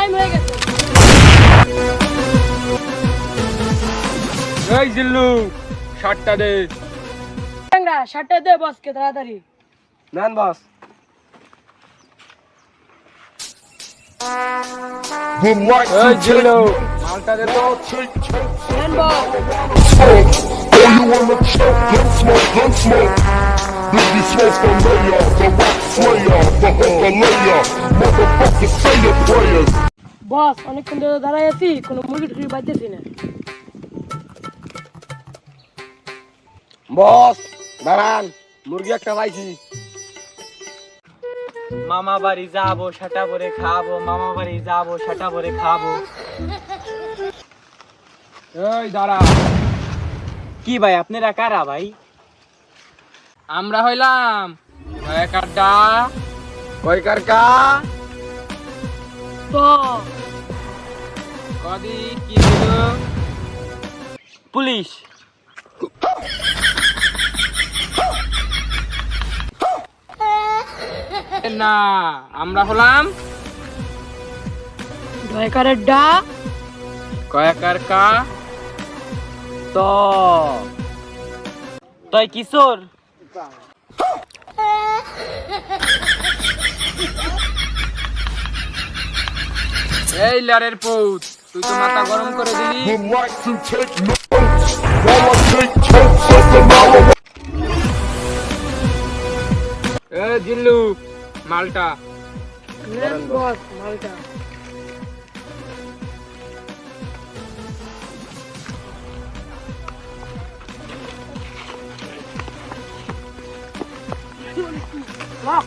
Time হয়ে গেছে। এই জিল্লু শার্টটা দে। ট্যাংরা শার্টটা দে বসকে তাড়াতাড়ি। নেন বস। এই জিল্লু মালটা দে তো। নেন বস। বস অনেকক্ষণ ধরে দাঁড়াই আছি কোনো মুরগি টুরগি বাজতেছি না। বস দাঁড়ান মুরগি একটা পাইছি। মামা বাড়ি যাব সেটা ভরে খাব মামা বাড়ি যাব সেটা ভরে খাব। এই দাঁড়া। কি ভাই আপনারা কারা ভাই? আমরা হইলাম কয়েকারটা কয়কার কা তো কদি কি পুলিশ। না আমরা হলাম ডা। কয়েকার কা তো। তুই কিশোর এই লারের পৌত। তুই তো মাথা গরম করে দিলি। এ জিল্লু মালটা। বস মালটা। Lock.